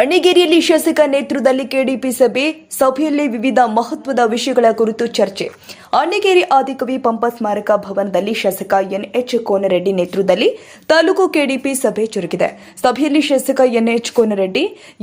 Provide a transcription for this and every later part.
ಅಣ್ಣಿಗೇರಿಯಲ್ಲಿ ಶಾಸಕ ನೇತೃತ್ವದಲ್ಲಿ ಕೆಡಿಪಿ ಸಭೆ ಸಭೆಯಲ್ಲಿ ವಿವಿಧ ಮಹತ್ವದ ವಿಷಯಗಳ ಕುರಿತು ಚರ್ಚೆ. ಅಣ್ಣಿಗೇರಿ ಆದಿಕವಿ ಪಂಪ ಸ್ಮಾರಕ ಭವನದಲ್ಲಿ ಶಾಸಕ ಎನ್ಎಚ್ ಕೋನರೆಡ್ಡಿ ನೇತೃತ್ವದಲ್ಲಿ ತಾಲೂಕು ಕೆಡಿಪಿ ಸಭೆ ಚುರುಕಿದೆ ಸಭೆಯಲ್ಲಿ ಶಾಸಕ ಎನ್ಎಚ್ ಕೋನರೆಡ್ಡಿ,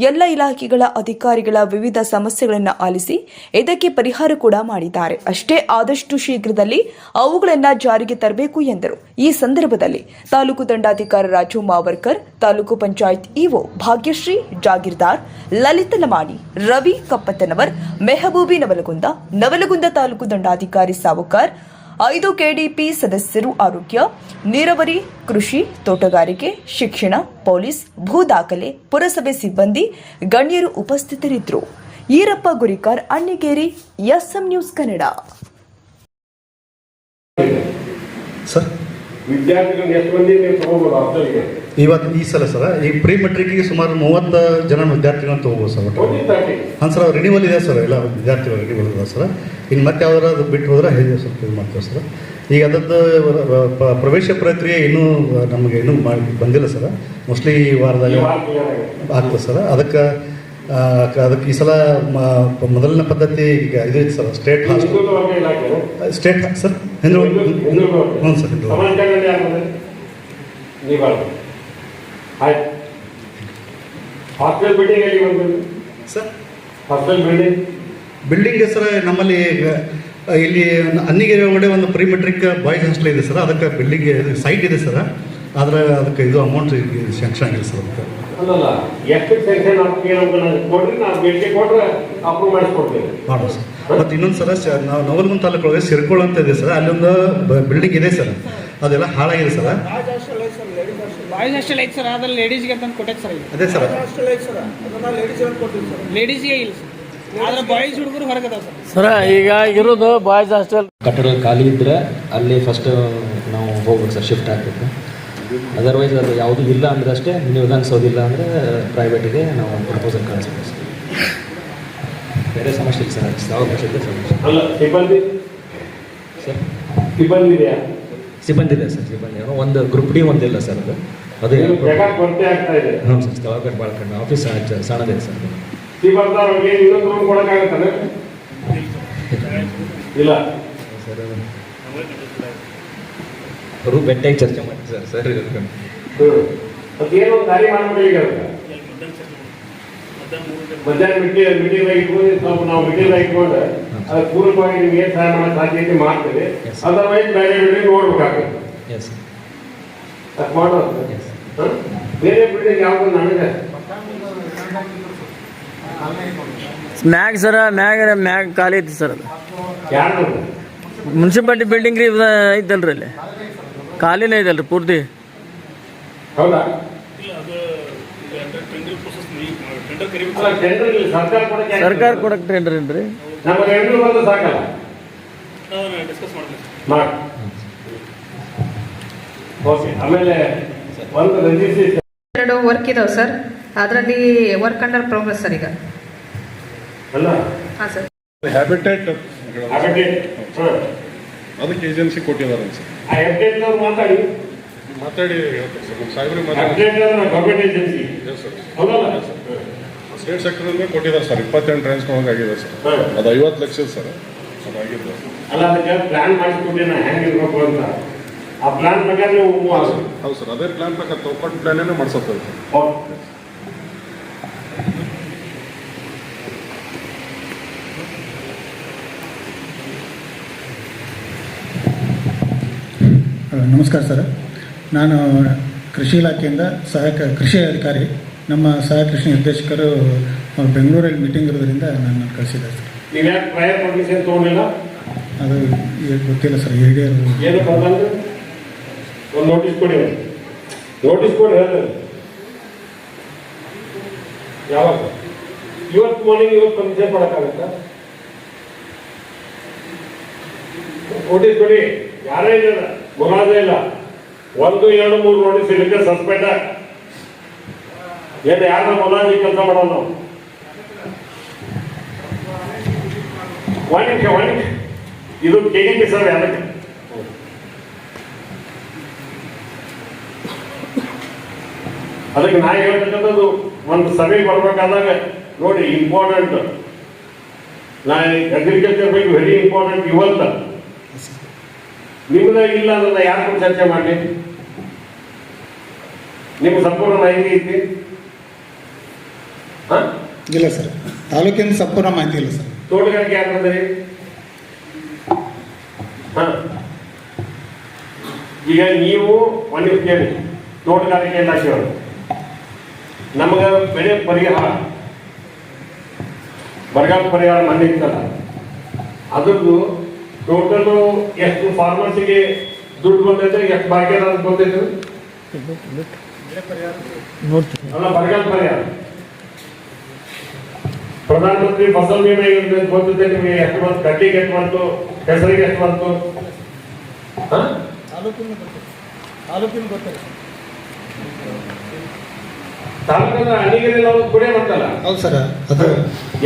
ಎಲ್ಲ ಇಲಾಖೆಗಳ ಅಧಿಕಾರಿಗಳ ವಿವಿಧ ಸಮಸ್ಯೆಗಳನ್ನು ಆಲಿಸಿ ಇದಕ್ಕೆ ಪರಿಹಾರ ಕೂಡ ಮಾಡಿದ್ದಾರೆ. ಅಷ್ಟೇ ಆದಷ್ಟು ಶೀಘ್ರದಲ್ಲಿ ಅವುಗಳನ್ನು ಜಾರಿಗೆ ತರಬೇಕು ಎಂದರು. ಈ ಸಂದರ್ಭದಲ್ಲಿ ತಾಲೂಕು ದಂಡಾಧಿಕಾರಿ ರಾಜು ಮಾವರ್ಕರ್, ತಾಲೂಕು ಪಂಚಾಯತ್ ಇಒ ಭಾಗ್ಯಶ್ರೀ, ಜಾಗೀರ್ದಾರ್ ಲಲಿತ ಲಮಾಣಿ ರವಿ ಕಪ್ಪತ್ತನವರ್, ಮೆಹಬೂಬಿ ನವಲಗುಂದ ನವಲಗುಂದ ತಾಲೂಕು ದಂಡಾಧಿಕಾರಿ ಸಾವುಕಾರ್ ಐದು ಕೆಡಿಪಿ ಸದಸ್ಯರು ಆರೋಗ್ಯ ನೀರಾವರಿ ಕೃಷಿ ತೋಟಗಾರಿಕೆ ಶಿಕ್ಷಣ ಪೊಲೀಸ್ ಭೂ ದಾಖಲೆ ಪುರಸಭೆ ಸಿಬ್ಬಂದಿ ಗಣ್ಯರು ಉಪಸ್ಥಿತರಿದ್ದರು. Irappa Gurikar Annigeri SM news Kannada. ವಿದ್ಯಾರ್ಥಿಗಳನ್ನ ಎಷ್ಟು ಮಂದಿ ನೀವು ತಗೋಬೋದು ಇವತ್ತು ಈ ಸಲ ಸರ್ ಈ ಪ್ರೀ ಮೆಟ್ರಿಕ್ಗೆ ಸುಮಾರು ಮೂವತ್ತು ಜನ ವಿದ್ಯಾರ್ಥಿಗಳನ್ನ ತಗೋಬೋದು ಸರ್ ಒಟ್ಟು. ಹಾಂ ಸರ್ ರಿನಿವಲ್ ಇದೆ ಸರ್ ಎಲ್ಲ ವಿದ್ಯಾರ್ಥಿಗಳು ರಿನಿವಲ್ ಇದೆ ಸರ್. ಇನ್ನು ಮತ್ತೆ ಯಾವ್ದಾರು ಅದು ಬಿಟ್ಟು ಹೋದ್ರೆ ಹೇಗೆ ಸ್ವಲ್ಪ ಇದು ಮಾಡ್ತೇವೆ ಸರ್. ಈಗ ಅದರದ್ದು ಪ್ರವೇಶ ಪ್ರಕ್ರಿಯೆ ಇನ್ನೂ ನಮಗೆ ಇನ್ನೂ ಮಾಡಿ ಬಂದಿಲ್ಲ ಸರ್. ಮೋಸ್ಟ್ಲಿ ಈ ವಾರದಲ್ಲಿ ಆಗ್ತದೆ ಸರ್. ಅದಕ್ಕೆ ಅದಕ್ಕೆ ಈ ಸಲ ಮೊದಲನೇ ಪದ್ಧತಿ ಈಗ ಇದು ಇತ್ತು ಸರ್ ಸ್ಟೇಟ್ ವರ್ಗ ಸ್ಟೇಟ್ ಸರ್ ಹಿಂದೂ ಹ್ಞೂ ಸರ್ ಹಿಂದೆ ಹಾಸ್ಟೆಲ್ ಬಿಲ್ಡಿಂಗ್ ಬಂದು sir hostel building building sir ನಮ್ಮಲ್ಲಿ ಇಲ್ಲಿ ಅನ್ನಿಗೆರೆ ಒಳಗಡೆ ಒಂದು ಪ್ರೀ ಮೆಟ್ರಿಕ್ ಬಾಯ್ಸ್ ಹಾಸ್ಟೆಲ್ ಇದೆ ಸರ್ ಅದಕ್ಕೆ ಬಿಲ್ಡಿಂಗ್ ಸೈಟ್ ಇದೆ ಸರ್ ಆದರೆ ಅದಕ್ಕೆ ಇದು ಅಮೌಂಟ್ ಸ್ಯಾಂಕ್ಷನ್ ಆಗಿದೆ ಸರ್ ಅದಕ್ಕೆ. ಅಲ್ಲಲ್ಲ ಎಷ್ಟು ಕೊಡ್ರಿ ನಾವು ಬೇಡಿಕೆ ಕೊಟ್ರೆ ಅಪ್ರೂವ್ ಮಾಡಿಸ್ಕೊಡ್ತೀವಿ ಮಾಡೋಣ ಸರ್ ಮತ್ತು ಇನ್ನೊಂದು ಸಲ ನಾವು ನವಲಗುಂದ ತಾಲೂಕು ಒಳಗೆ ಸಿರ್ಕೋಳ ಅಂತ ಇದೆ ಸರ್ ಅಲ್ಲೊಂದು ಬಿಲ್ಡಿಂಗ್ ಇದೆ ಸರ್ ಅದೆಲ್ಲ ಹಾಳಾಗಿದೆ ಸರ್ ಬಾಯ್ಸ್ ಹಾಸ್ಟೆಲ್ ಐತೆ ಸರ್ ಅದ್ರಲ್ಲಿ ಲೇಡೀಸ್ಗೆ ಅಂತ ಕೊಟ್ಟೈತೆ ಸರ್ ಅದೇ ಸರ್ ಲೇಡೀಸ್ಗೆ ಇಲ್ಲ ಸರ್ ಆದ್ರೆ ಬಾಯ್ಸ್ ಹುಡುಗರು ಹೊರಗದಾವ ಸರ್ ಸರ ಈಗ ಇರೋದು ಬಾಯ್ಸ್ ಹಾಸ್ಟೆಲ್ ಕಟ್ಟಡ ಖಾಲಿ ಇದ್ರೆ ಅಲ್ಲಿ ಫಸ್ಟ್ ನಾವು ಹೋಗ್ಬೇಕು ಸರ್ ಶಿಫ್ಟ್ ಆಗ್ಬೇಕು ಅದರ್ವೈಸ್ ಅದು ಯಾವುದು ಇಲ್ಲ ಅಂದ್ರೆ ಅಷ್ಟೇ ನೀವು ಅಂದ್ರೆ ಅಂದರೆ ಪ್ರೈವೇಟಿಗೆ ನಾವು ಪ್ರಪೋಸಲ್ ಕಳಿಸ್ಬೇಕು ಸರ್ ಬೇರೆ ಸಮಸ್ಯೆ ಇಲ್ಲ ಸರ್ ಯಾವ ಇದೆ ಸಮಸ್ಯೆ. ಅಲ್ಲ ಸಿಬ್ಬಂದಿ? ಸರ್ ಸಿಬ್ಬಂದಿ ಇದೆಯಾ? ಸಿಬ್ಬಂದಿ ಇದೆ ಸರ್ ಸಿಬ್ಬಂದಿ ಒಂದು ಗ್ರೂಪ್ ಡಿ ಒಂದಿಲ್ಲ ಸರ್ ಅದು. ಅದು ಜಾಗ ಕೊರತೆ ಆಗ್ತಾ ಇದೆ. ಹಾಂ ಸರ್ ಸ್ಥಳಗಟ್ಟು ಭಾಳ ಕಡಿಮೆ ಆಫೀಸ್ ಸಣ್ಣದಿದೆ ಸರ್ ಸಿಬ್ಬಂದಿ ನಾವು ಇನ್ನೊಂದು ರೂಮ್ ಕೊಡೋಕ್ಕಾಗತ್ತಾನೆ ಇಲ್ಲ. ಸರ್ ಅವರು ಬೆಟ್ಟಾಗಿ ಚರ್ಚೆ ಮಾಡಿ ಸರ್ ಸರ್ ಅದೇನೋ ಒಂದು ದಾರಿ ಮಾಡ್ಬೇಕು. ಮಧ್ಯಾಹ್ನ ಮೀಟಿಂಗ್ ಮೀಟಿಂಗ್ ಇಟ್ಕೊಂಡು ಸ್ವಲ್ಪ ನಾವು ಮೀಟಿಂಗ್ ಇಟ್ಕೊಂಡು ಅದು ಪೂರಕವಾಗಿ ನಿಮ್ಗೆ ಏನು ಸಹಾಯ ಮಾಡೋ ಸಾಧ್ಯತೆ ಮಾಡ್ತೇವೆ. ಅದರ್ವೈಸ್ ಬೇರೆ ನೋಡ್ಬೇಕಾಗುತ್ತೆ. ಎಸ್ ಅದು ಮಾಡೋದು? ಬೇರೆ ಬಿಲ್ಡಿಂಗ್ ಯಾವುದು ನನಗೆ? ಮ್ಯಾಗ್ ಸರ ಮ್ಯಾಗ್ ಮ್ಯಾಗ ಖಾಲಿ ಐತಿ ಸರ್ ಅದು. ಯಾರು ಮುನ್ಸಿಪಾಲ್ಟಿ ಬಿಲ್ಡಿಂಗ್ ರೀ ಐತಲ್ರಿ ಅಲ್ಲಿ. ಖಾಲಿನೇ ಐತಲ್ರಿ ಪೂರ್ತಿ. ಹೌದಾ? ಸರ್ಕಾರ ಕೊಡಕ್ಕೆ ಆಗ್ತದೆ. ಸರ್ಕಾರ ಕೊಡಕ್ ಟೆಂಡರ್ ಏನ್ರಿ? ಸಾಕಲ್ಲ? ಮಾಡಿ. ಓಕೆ ಆಮೇಲೆ ಒಂದು ಎರಡು ವರ್ಕ್ ಇದಾವೆ ಸರ್ ಅದರಲ್ಲಿ ವರ್ಕ್ ಅಂಡರ್ ಪ್ರೋಗ್ರೆಸ್ ಸರ್ ಈಗ. ಅಲ್ಲ? ಹಾಂ ಸರ್ ಹ್ಯಾಬಿಟೇಟ್ ಹ್ಯಾಬಿಟೇಟ್ ಹಾಂ. ಅದಕ್ಕೆ ಏಜೆನ್ಸಿ ಕೊಟ್ಟಿದ್ದಾರೆ ಆ ಮಾತಾಡಿ. ಮಾತಾಡಿ ಹೇಳ್ತಾರೆ ಸರ್ ನಮ್ಮ ಸಾಹೇಬ್ರಿಗೆ ಮಾತಾಡಿ. ಹೆಬ್ಟೇಟ್ ಅಂದ್ರೆ ಗೌರ್ಮೆಂಟ್ ಏಜೆನ್ಸಿ ಎಸ್ ಸರ್ ಹೌದಲ್ಲ? ಸ್ಟೇಟ್ ಸೆಕ್ಟರಿಂದ ಕೊಟ್ಟಿದ್ದಾರೆ ಸರ್ ಇಪ್ಪತ್ತೆಂಟು ಟ್ರಾನ್ಸ್ಫರ್ ಆಗಿದೆ ಸರ್ ಅದು ಐವತ್ತು ಲಕ್ಷ ಸರ್ ಅದಾಗಿದೆ. ಅಲ್ಲ ಅದಕ್ಕೆ ಪ್ಲಾನ್ ಮಾಡಿಸ್ಕೊಂಡೆ ನಾ ಹೆಂಗೆ ಇರ್ಬೇಕು ಅಂತ? ಆ ಪ್ಲಾನ್ ಪ್ರಕಾರ ನೀವು. ಹೌದು ಸರ್. ಅದೇ ಪ್ಲಾನ್ ಪ್ರಕಾರ ತೊಗೊಂಡು ಪ್ಲಾನೇ ಮಾಡ್ಸೋದು ಸರ್. ಓಕೆ. ನಮಸ್ಕಾರ ಸರ್. ನಾನು ಕೃಷಿ ಇಲಾಖೆಯಿಂದ ಸಹಾಯಕ ಕೃಷಿ ಅಧಿಕಾರಿ ನಮ್ಮ ಸಹಾಯ ಕೃಷಿ ನಿರ್ದೇಶಕರು ಬೆಂಗಳೂರಲ್ಲಿ ಮೀಟಿಂಗ್ ಇರೋದ್ರಿಂದ ನಾನು ಕಳಿಸಿದ್ದೆ ಸರ್. ನೀವು ಯಾಕೆ ಪ್ರಯರ್ ಪರ್ಮಿಷನ್ ತೊಗೊಂಡಿಲ್ಲ? ಅದು ಗೊತ್ತಿಲ್ಲ ಸರ್. ಹೇಗೆ ಏನು ಒಂದು ನೋಟಿಸ್ ಕೊಡಿ ನೋಟಿಸ್ ಕೊಡಿ ಹೇಳಿ ಯಾವಾಗ? ಇವತ್ತು ಮಾರ್ನಿಂಗ್ ಇವತ್ತು ಕನ್ಸಿಡರ್ ಮಾಡೋಕ್ಕಾಗತ್ತ? ನೋಟಿಸ್ ಕೊಡಿ. ಯಾರೇ ಇಲ್ಲ ಮುರಾದೇ ಇಲ್ಲ. ಒಂದು, ಎರಡು, ಮೂರು ನೋಟಿಸ್ ಇದಕ್ಕೆ ಸಸ್ಪೆಂಡ್ ಏನು ಯಾರ ಮುಲಾಜಿ ಕೆಲಸ ಮಾಡೋಣ ನಾವು? ನಿಮಿಷ ಇದು ಕೆ ಡಿ ಸರ್ ಅದಕ್ಕೆ ಅದಕ್ಕೆ ನಾ ಹೇಳ್ತಕ್ಕಂಥದ್ದು ಒಂದು ಸಭೆ ಬರ್ಬೇಕಾದಾಗ ನೋಡಿ ಇಂಪಾರ್ಟೆಂಟ್ ನಾ ಅಗ್ರಿಕಲ್ಚರ್ ಬಗ್ಗೆ ವೆರಿ ಇಂಪಾರ್ಟೆಂಟ್ ಇವತ್ತ. ನಿಮ್ದ ಇಲ್ಲ ಅನ್ನ ಯಾರು ಚರ್ಚೆ ಮಾಡಲಿ? ನಿಮ್ಗೆ ಸಂಪೂರ್ಣ ಮಾಹಿತಿ ಐತಿ? ಇಲ್ಲ ಸರ್. ತಾಲೂಕಿನ ಸಂಪೂರ್ಣ ಮಾಹಿತಿ ಇಲ್ಲ ಸರ್. ತೋಟಗಾರಿಕೆ ಯಾಕಂದ್ರಿ ಹಾಂ. ಈಗ ನೀವು ಒಂದು ಕೇಳಿ ತೋಟಗಾರಿಕೆ ಇಲಾಖೆಯವರು. ನಮಗ ಬೆಳೆ ಪರಿಹಾರ ಬರಗಾಲ ಪರಿಹಾರ ಇತ್ತಲ್ಲ, ಅದ್ರದ್ದು ಟೋಟಲ್ ಎಷ್ಟು ಫಾರ್ಮರ್ಸಿಗೆ ದುಡ್ಡು ಬಂದೈತೆ, ಎಷ್ಟು ಅಂತ ಬಂದೈತೆ? ಅಲ್ಲ ಬರಗಾಲ ಪರಿಹಾರ. ಪ್ರಧಾನಮಂತ್ರಿ ಫಸಲ್ ಬಿಮಾ ಅಂತ ಗೊತ್ತಿದೆ ನಿಮಗೆ, ಎಷ್ಟು ಬಂತು ಕಡ್ಲಿಗೆ ಎಷ್ಟು ಬಂತು, ಹೆಸರಿಗೆ ಎಷ್ಟು ಬಂತು? ತಾಲೂಕಿನ ಗೊತ್ತಿಲ್ಲ ತಾಲೂಕಂದ್ರೆ ಅಣಿಗೆರೆ ನಾವು ಕುಡಿಯ ಮಾಡ್ತಲ್ಲ ಹೌದು ಸರ್ ಅದು.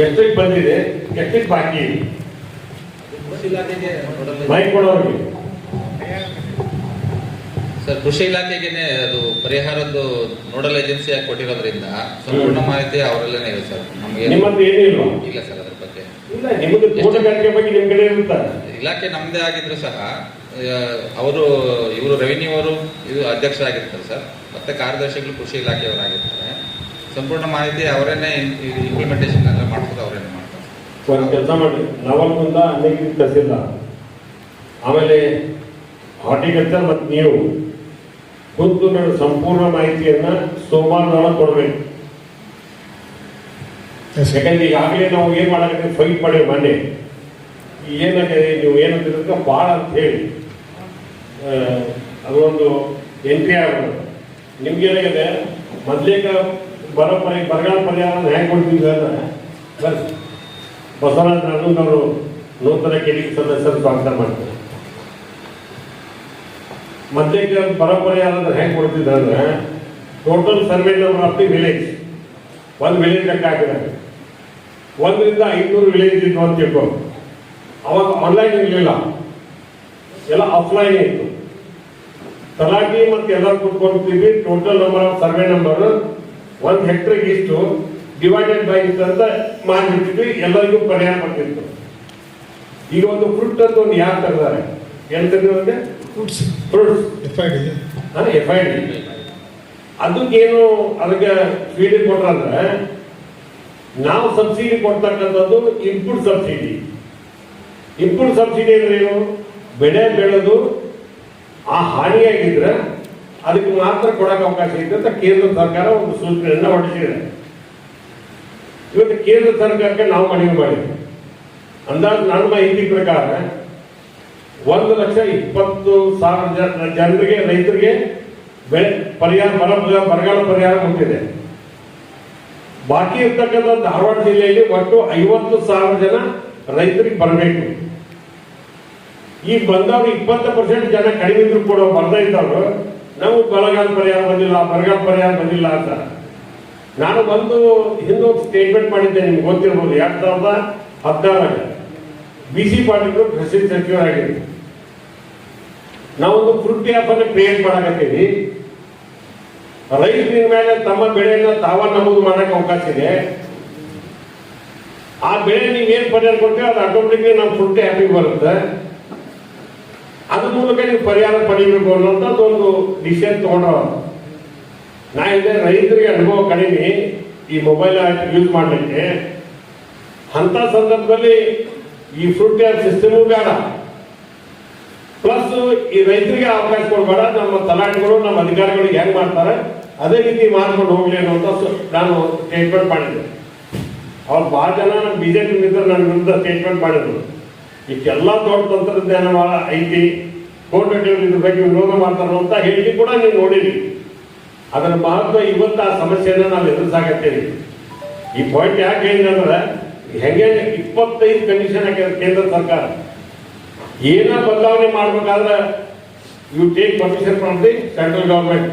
ಎಷ್ಟಕ್ಕೆ ಬಂದಿದೆ ಎಷ್ಟಕ್ಕೆ ಬಾಕಿ? ಇದೆ ಮೈಕ್ ಕೊಡೋರಿಗೆ. ಸರ್ ಕೃಷಿ ಇಲಾಖೆಗೆನೆ ಅದು ಪರಿಹಾರದ್ದು ನೋಡಲ್ ಏಜೆನ್ಸಿ ಆಗಿ ಕೊಟ್ಟಿರೋದ್ರಿಂದ ಸಂಪೂರ್ಣ ಮಾಹಿತಿ ಅವರಲ್ಲೇ ಇದೆ ಸರ್. ನಮಗೆ ನಿಮ್ಮದು ಏನೂ ಇಲ್ಲ ಸರ್ ಅದ್ರ ಬಗ್ಗೆ. ಇಲ್ಲ ತೋಟಗಾರಿಕೆ ಬಗ್ಗೆ ನಿಮ್ಮ ಕಡೆ ಇರುತ್ತಾರೆ ಇಲಾಖೆ ನಮ್ಮದೇ ಆಗಿದ್ರು ಸಹ ಅವರು ಇವರು ರೆವಿನ್ಯೂ ಅವರು ಇದು ಅಧ್ಯಕ್ಷರಾಗಿರ್ತಾರೆ ಸರ್. ಮತ್ತೆ ಕಾರ್ಯದರ್ಶಿಗಳು ಕೃಷಿ ಇಲಾಖೆಯವರಾಗಿರ್ತಾರೆ. ಸಂಪೂರ್ಣ ಮಾಹಿತಿ ಅವರೇನೆ ಇಂಪ್ಲಿಮೆಂಟೇಷನ್ ಎಲ್ಲ ಮಾಡ್ಬೋದು ಅವರೇನೆ ಮಾಡ್ತಾರೆ. ಕೆಲಸ ಮಾಡಿ. ನವಲ್ಗುಂದ ಅಲ್ಲಿಗೆ ತಹಸೀಲ್ದಾರ್ ಆಮೇಲೆ ಹಾರ್ಟಿಕಲ್ಚರ್ ಮತ್ತು ನೀವು ಕುಂತು ನನ್ನ ಸಂಪೂರ್ಣ ಮಾಹಿತಿಯನ್ನ ನಾಳೆ ಕೊಡಬೇಕು. ಯಾಕಂದ್ರೆ ಈಗಾಗಲೇ ನಾವು ಏನ್ ಮಾಡಕ್ಕೆ ಫೈಟ್ ಮಾಡಿ ಮೊನ್ನೆ. ಏನಾಗಿದೆ ನೀವು ಏನಂತಿರೋದಕ್ಕೆ ಭಾಳ ಅಂತ ಹೇಳಿ. ಅದೊಂದು ಎಂಟ್ರಿ ಆಗೋದು ನಿಮ್ಗೆ ಏನಾಗಿದೆ? ಮೊದ್ಲೇಕ ಬರೋ ಪರಿ ಬರಗಾಲ ಪರಿಹಾರ ಹೆಂಗೆ ಕೊಡ್ತೀವಿ ಅಂದ್ರೆ ಬಸವರಾಜ ನನ್ನವರು ನೂತನ ಕೆಡಿಗೆ ಸದಸ್ಯರು ಸ್ವಾಗತ ಮಾಡ್ತಾರೆ. ಮಧ್ಯಕ್ಕೆ ಬರೋ ಪರಿಹಾರ ಅಂದ್ರೆ ಹೆಂಗೆ ಕೊಡ್ತಿದ್ರು ಅಂದ್ರೆ total survey number of the village ಒಂದು ವಿಲೇಜ್ ಲೆಕ್ಕ ಒಂದರಿಂದ ಐನೂರು ವಿಲೇಜ್ ಇತ್ತು ಅಂತ ತಿಳ್ಕೊ. ಅವಾಗ ಆನ್ಲೈನ್ ಇರಲಿಲ್ಲ. ಎಲ್ಲ ಆಫ್ಲೈನ್ ಇತ್ತು. ತಲಾಟಿ ಮತ್ತೆ ಎಲ್ಲ ಕೂತ್ಕೊಳ್ತೀವಿ total number of survey number ಒಂದು ಹೆಕ್ಟರ್ಗೆ ಇಷ್ಟು ಡಿವೈಡೆಡ್ ಬೈ ಅಂತ ಮಾಡಿಬಿಟ್ಟಿದ್ವಿ ಎಲ್ಲರಿಗೂ ಪರಿಹಾರ ಮಾಡ್ತಿತ್ತು ಈಗ ಒಂದು ಫ್ರೂಟ್ ಅಂತ ಒಂದು ಯಾರು ತೆಗ್ದಾರೆ ಏನು ತೆಗೆದ್ರೆ fruits fruits F I D F I D ಅದಕ್ಕೇನು ಅದಕ್ಕೆ ಫೀಡ್ ಕೊಟ್ರಂದ್ರೆ ನಾವು ಸಬ್ಸಿಡಿ ಕೊಡ್ತಕ್ಕಂಥದ್ದು ಇನ್ಪುಟ್ ಸಬ್ಸಿಡಿ ಇನ್ಪುಟ್ ಸಬ್ಸಿಡಿ ಅಂದ್ರೆ ಏನು? ಬೆಳೆ ಬೆಳೆದು ಆ ಹಾನಿಯಾಗಿದ್ರೆ ಅದಕ್ಕೆ ಮಾತ್ರ ಕೊಡಕ್ಕೆ ಅವಕಾಶ ಇದೆ ಅಂತ ಕೇಂದ್ರ ಸರ್ಕಾರ ಒಂದು ಸೂಚನೆಯನ್ನ ಹೊರಡಿಸಿದೆ. ಇವತ್ತು ಕೇಂದ್ರ ಸರ್ಕಾರಕ್ಕೆ ನಾವು ಮನವಿ ಮಾಡಿದ್ವಿ. ಅಂದಾಜು ನನ್ನ ಮಾಹಿತಿ ಪ್ರಕಾರ ಒಂದು ಲಕ್ಷ ಇಪ್ಪತ್ತು ಸಾವಿರ ಜನ ಜನರಿಗೆ, ರೈತರಿಗೆ ಬೆಳೆ ಪರಿಹಾರ ಬರ ಬರಗಾಲ ಪರಿಹಾರ ಕೊಟ್ಟಿದೆ. ಬಾಕಿ ಇರ್ತಕ್ಕಂಥ ಧಾರವಾಡ ಜಿಲ್ಲೆಯಲ್ಲಿ ಒಟ್ಟು ಐವತ್ತು ಸಾವಿರ ಜನ ರೈತರಿಗೆ ಬರಬೇಕು. ಈ ಬಂದವರು ಇಪ್ಪತ್ತು ಪರ್ಸೆಂಟ್ ಜನ ಕಡಿಮೆ ಇದ್ರು ಕೂಡ ಬರ್ತಾ ಇದ್ದವರು ನಾವು ಬಲಗಾಲ ಪರಿಹಾರ ಬಂದಿಲ್ಲ, ಬರಗಾಲ ಪರಿಹಾರ ಬಂದಿಲ್ಲ ಅಂತ. ನಾನು ಬಂದು ಹಿಂದೊಂದು ಸ್ಟೇಟ್ಮೆಂಟ್ ಮಾಡಿದ್ದೆ, ನಿಮ್ಗೆ ಗೊತ್ತಿರ್ಬೋದು. ಎರಡ್ ಸಾವಿರದ ಹದಿನಾರಾಗ ಬಿ ಸಿ ಪಾಟೀಲ್ ಕೃಷಿ ಆಗಿದೆ ನಾವೊಂದು ಫ್ರೂಟ್ ಆಪ್ ಅನ್ನು ಕ್ರಿಯೇಟ್ ಮಾಡಕತ್ತೀವಿ. ರೈತರ ಮೇಲೆ ತಮ್ಮ ಬೆಳೆಯನ್ನ ತಾವ ನಮೂದು ಮಾಡಕ್ಕೆ ಅವಕಾಶ ಇದೆ. ಆ ಬೆಳೆ ನೀವೇನ್ ಪರಿಹಾರ ಕೊಡ್ತೀವಿ ಅದು ಆಟೋಮೆಟಿಕ್ಲಿ ನಮ್ಮ ಫ್ರೂಟ್ ಆ್ಯಪಿಗೆ ಬರುತ್ತೆ. ಅದ್ರ ಮೂಲಕ ನೀವು ಪರಿಹಾರ ಪಡಿಬೇಕು ಒಂದು ಡಿಸಿಷನ್ ತಗೊಂಡವ ನಾ ಇದೆ ರೈತರಿಗೆ ಅನುಭವ ಕಡಿಮೆ ಈ ಮೊಬೈಲ್ ಯೂಸ್ ಮಾಡಲಿಕ್ಕೆ. ಅಂತ ಸಂದರ್ಭದಲ್ಲಿ ಈ ಫ್ರೂಟ್ ಕೇರ್ ಸಿಸ್ಟಮು ಬೇಡ. ಪ್ಲಸ್ ಈ ರೈತರಿಗೆ ಅವಕಾಶ ಕೊಡಬೇಡ, ನಮ್ಮ ತಲಾಟಿಗಳು, ನಮ್ಮ ಅಧಿಕಾರಿಗಳು ಹೆಂಗ್ ಮಾಡ್ತಾರೆ, ಅದೇ ರೀತಿ ಮಾಡ್ಕೊಂಡು ಹೋಗ್ಲಿ ಅನ್ನೋಂಥ ನಾನು ಸ್ಟೇಟ್ಮೆಂಟ್ ಮಾಡಿದ್ದೆ. ಅವ್ರು ಬಹಳ ಜನ ಬಿಜೆಪಿ ಮಿತ್ರ ನನ್ನ ವಿರುದ್ಧ ಸ್ಟೇಟ್ಮೆಂಟ್ ಮಾಡಿದ್ರು. ಇಷ್ಟೆಲ್ಲ ದೊಡ್ಡ ತಂತ್ರಜ್ಞಾನ ಐತಿ ಕೋರ್ಟ್ ಇದ್ರ ಬಗ್ಗೆ ವಿರೋಧ ಮಾಡ್ತಾರೆ ಅಂತ ಹೇಳಿ ಕೂಡ ನೀವು ನೋಡಿರಿ. ಅದರ ಮಹತ್ವ ಇವತ್ತು ಆ ಸಮಸ್ಯೆನ ನಾವು ಎದುರಿಸಾಕತ್ತೇವೆ ಈ ಪಾಯಿಂಟ್ ಯಾಕೆ ಹೇಳಿದ್ರೆ ಹೆಂಗೆ ಇಪ್ಪತ್ತೈದು ಕಂಡೀಷನ್ ಹಾಕಿದ್ರೆ ಕೇಂದ್ರ ಸರ್ಕಾರ. ಏನ ಬದಲಾವಣೆ ಮಾಡ್ಬೇಕಾದ್ರೆ you take permission from the central government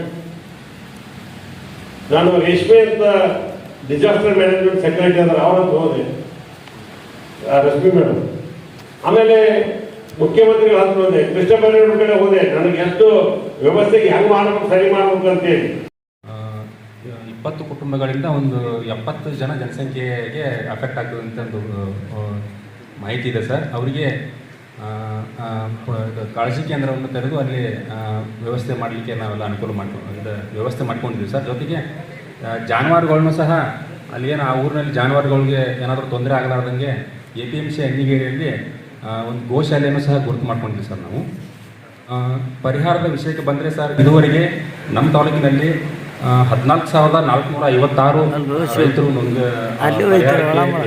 ನಾನು ರೇಷ್ಮೆ ಅಂತ ಡಿಸಾಸ್ಟರ್ ಮ್ಯಾನೇಜ್ಮೆಂಟ್ ಸೆಕ್ರೆಟರಿ ಅಂದ್ರೆ ಅವರಂತ ಹೋದೆ. ರಶ್ಮಿ ಮೇಡಮ್. ಆಮೇಲೆ ಮುಖ್ಯಮಂತ್ರಿಗಳು ಹೋದೆ ಕೃಷ್ಣ ಬೈರೇಗೌಡ ಕಡೆ ಹೋದೆ ನನಗೆ ಎಷ್ಟು ವ್ಯವಸ್ಥೆಗೆ ಹೆಂಗ್ ಮಾಡ್ಬೇಕು ಸರಿ ಮಾಡ್ಬೇಕು ಅಂತೇಳಿ. ಇಪ್ಪತ್ತು ಕುಟುಂಬಗಳಿಂದ ಒಂದು ಎಪ್ಪತ್ತು ಜನ ಜನಸಂಖ್ಯೆಗೆ ಅಫೆಕ್ಟ್ ಆಗ್ತದೆ ಅಂತ ಒಂದು ಮಾಹಿತಿ ಇದೆ ಸರ್. ಅವರಿಗೆ ಕಾಳಜಿ ಕೇಂದ್ರವನ್ನು ತೆರೆದು ಅಲ್ಲಿ ವ್ಯವಸ್ಥೆ ಮಾಡಲಿಕ್ಕೆ ನಾವೆಲ್ಲ ಅನುಕೂಲ ಮಾಡ್ಕೊಂಡು ವ್ಯವಸ್ಥೆ ಮಾಡ್ಕೊಂಡಿದ್ದೀವಿ ಸರ್. ಜೊತೆಗೆ ಜಾನುವಾರುಗಳನ್ನು ಸಹ ಅಲ್ಲಿ ಏನು ಆ ಊರಿನಲ್ಲಿ ಜಾನುವಾರುಗಳಿಗೆ ಏನಾದರೂ ತೊಂದರೆ ಆಗಲಾರ್ದಂಗೆ ಎ ಪಿ ಎಂ ಸಿ ಅಣ್ಣಿಗೇರಿಯಲ್ಲಿ ಆ, ಒಂದು ಗೋಶಾಲೆಯನ್ನು ಸಹ ಗುರುತು ಮಾಡ್ಕೊಂಡಿದ್ವಿ ಸರ್ ನಾವು. ಪರಿಹಾರದ ವಿಷಯಕ್ಕೆ ಬಂದರೆ ಸರ್ ಇದುವರೆಗೆ ನಮ್ಮ ತಾಲೂಕಿನಲ್ಲಿ ಹದಿನಾಲ್ಕು ಸಾವಿರದ ನಾಲ್ಕುನೂರ ಐವತ್ತಾರು ರೈತರು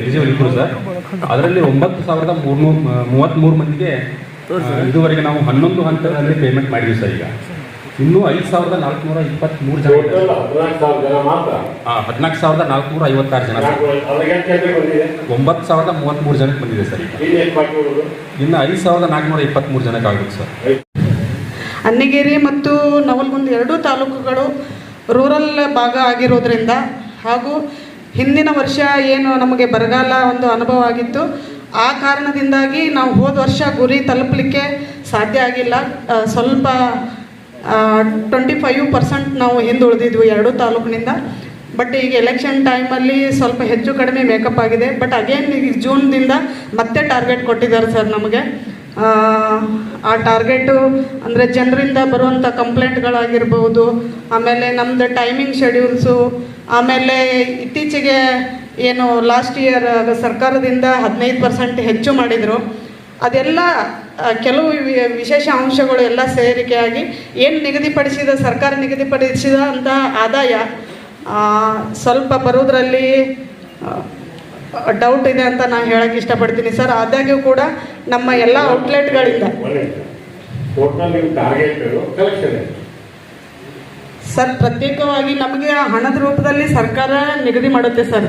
ಎಲಿಜಿಬಲ್ ಇದ್ರು ಸರ್. ಅದರಲ್ಲಿ ಒಂಬತ್ತು ಸಾವಿರದ ಮೂರ್ನೂರ ಮೂವತ್ತ್ಮೂರು ಮಂದಿಗೆ ಇದುವರೆಗೆ ನಾವು ಹನ್ನೊಂದು ಹಂತದಲ್ಲಿ ಪೇಮೆಂಟ್ ಮಾಡಿದ್ವಿ ಸರ್ ಈಗ. ಇನ್ನೂ ಐದು ಸಾವಿರದ ನಾಲ್ಕುನೂರ ಇಪ್ಪತ್ತ್ಮೂರು ಜನ ಹದಿನಾಲ್ಕು ಸಾವಿರದ ನಾಲ್ಕುನೂರ ಐವತ್ತಾರು ಜನ ಎಷ್ಟು ಬಂದಿದೆ. ಒಂಬತ್ತು ಸಾವಿರದ ಮೂವತ್ತ್ಮೂರು ಜನಕ್ಕೆ ಬಂದಿದೆ ಸರ್. ಇನ್ನು ಐದು ಸಾವಿರದ ನಾಲ್ಕುನೂರ ಇಪ್ಪತ್ತ್ಮೂರು ಜನಕ್ಕೆ ಆಗುತ್ತೆ ಸರ್. ಅನ್ನಿಗೇರಿ ಮತ್ತು ನವಲ್ಗುಂದ್ ಎರಡೂ ತಾಲೂಕುಗಳು ರೂರಲ್ ಭಾಗ ಆಗಿರೋದ್ರಿಂದ ಹಾಗೂ ಹಿಂದಿನ ವರ್ಷ ಏನು ನಮಗೆ ಬರಗಾಲ ಒಂದು ಅನುಭವ ಆಗಿತ್ತು ಆ ಕಾರಣದಿಂದಾಗಿ ನಾವು ಹೋದ ವರ್ಷ ಗುರಿ ತಲುಪಲಿಕ್ಕೆ ಸಾಧ್ಯ ಆಗಿಲ್ಲ. ಸ್ವಲ್ಪ ಟ್ವೆಂಟಿ ಫೈವ್ ಪರ್ಸೆಂಟ್ ನಾವು ಹಿಂದುಳಿದಿದ್ವಿ ಎರಡೂ ತಾಲೂಕಿನಿಂದ. ಬಟ್ ಈಗ ಎಲೆಕ್ಷನ್ ಟೈಮಲ್ಲಿ ಸ್ವಲ್ಪ ಹೆಚ್ಚು ಕಡಿಮೆ ಮೇಕಪ್ ಆಗಿದೆ. ಬಟ್ ಅಗೇನ್ ಈಗ ಜೂನ್ದಿಂದ ಮತ್ತೆ ಟಾರ್ಗೆಟ್ ಕೊಟ್ಟಿದ್ದಾರೆ ಸರ್ ನಮಗೆ. ಆ, ಟಾರ್ಗೆಟು ಅಂದರೆ ಜನರಿಂದ ಬರುವಂಥ ಕಂಪ್ಲೇಂಟ್ಗಳಾಗಿರ್ಬೋದು ಆಮೇಲೆ ನಮ್ಮದು ಟೈಮಿಂಗ್ ಶೆಡ್ಯೂಲ್ಸು ಆಮೇಲೆ ಇತ್ತೀಚೆಗೆ ಏನು ಲಾಸ್ಟ್ ಇಯರ್ ಸರ್ಕಾರದಿಂದ ಹದಿನೈದು ಪರ್ಸೆಂಟ್ ಹೆಚ್ಚು ಮಾಡಿದರು. ಅದೆಲ್ಲ ಕೆಲವು ವಿಶೇಷ ಅಂಶಗಳು ಎಲ್ಲ ಸೇರಿಕೆಯಾಗಿ ಏನು ನಿಗದಿಪಡಿಸಿದ ಸರ್ಕಾರ ನಿಗದಿಪಡಿಸಿದ ಅಂತ ಆದಾಯ ಸ್ವಲ್ಪ ಬರೋದ್ರಲ್ಲಿ ಡೌಟ್ ಇದೆ ಅಂತ ನಾನು ಹೇಳಕ್ಕೆ ಇಷ್ಟಪಡ್ತೀನಿ ಸರ್. ಆದಾಗ್ಯೂ ಕೂಡ ನಮ್ಮ ಎಲ್ಲ ಔಟ್ಲೆಟ್ಗಳಿಂದ ಸರ್ ಪ್ರತ್ಯೇಕವಾಗಿ ನಮಗೆ ಹಣದ ರೂಪದಲ್ಲಿ ಸರ್ಕಾರ ನಿಗದಿ ಮಾಡುತ್ತೆ ಸರ್.